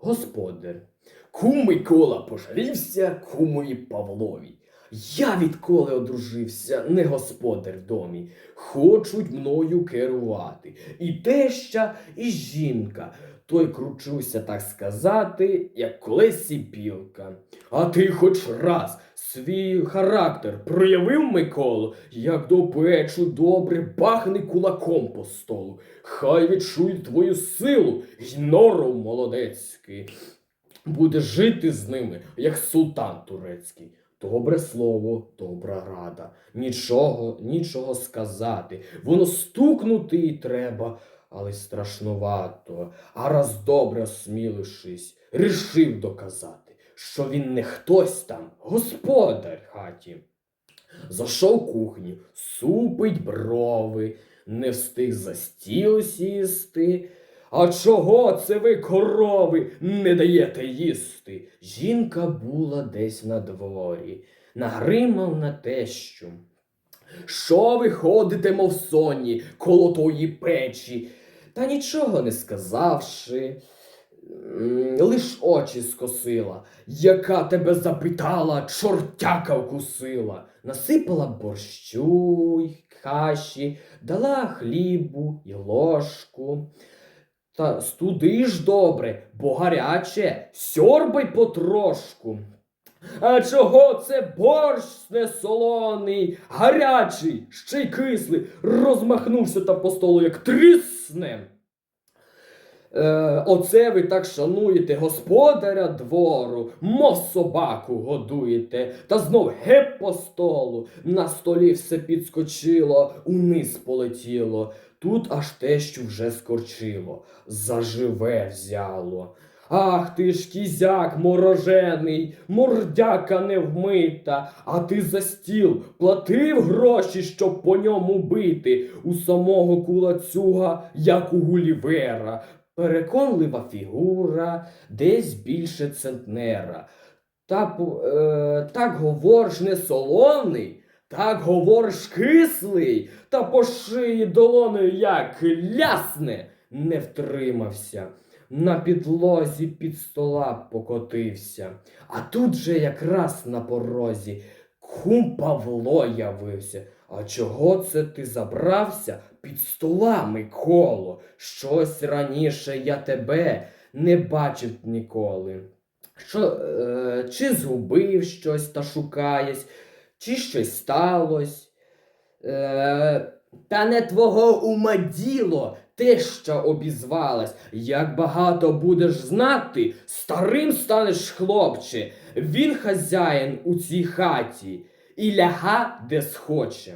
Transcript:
господар. Кум Микола пожалівся кумові Павлові. Я відколи одружився, не господар в домі. Хочуть мною керувати. І теща, і жінка. Той кручуся, так сказати, як колись сіпілка. А ти хоч раз свій характер проявив Миколу, як до печу добре бахни кулаком по столу. Хай відчують твою силу й норов молодецький. Буде жити з ними, як султан турецький. Добре слово, добра рада. Нічого, нічого сказати. Воно стукнути і треба, але страшнувато. А раз добре осмілившись, рішив доказати, що він не хтось там, господар хаті. Зайшов кухню, супить брови, не встиг за стіл сісти. А чого це ви, корови, не даєте їсти? Жінка була десь на дворі, нагримав на тещу. Що ви ходите, мов соні, коло тої печі? Та нічого не сказавши, лиш очі скосила, яка тебе запитала, чортяка вкусила, насипала борщу й каші, дала хлібу й ложку. Та студиш добре, бо гаряче, сьорбай потрошку. А чого це борщ не солоний, гарячий, ще й кислий, розмахнувся та по столу, як трісне. Е, оце ви так шануєте господаря двору, мов собаку годуєте, та знов геп по столу. На столі все підскочило, униз полетіло. Тут аж те, що вже скорчило, заживе взяло. Ах ти ж кізяк морожений, мордяка невмита, а ти за стіл платив гроші, щоб по ньому бити. У самого кулацюга, як у Гулівера, переконлива фігура, десь більше центнера. Та, е, так говориш не солоний, так говориш кислий, та по шиї долоною як лясне, не втримався. На підлозі під стола покотився. А тут же якраз на порозі кум Павло явився. А чого це ти забрався під стола, Миколо? Щось раніше я тебе не бачив ніколи. Що, е, чи згубив щось та шукаєсь, чи щось сталось? Е, та не твого ума діло, те, що обізвалась. Як багато будеш знати, старим станеш хлопче. Він хазяїн у цій хаті і ляга де схоче.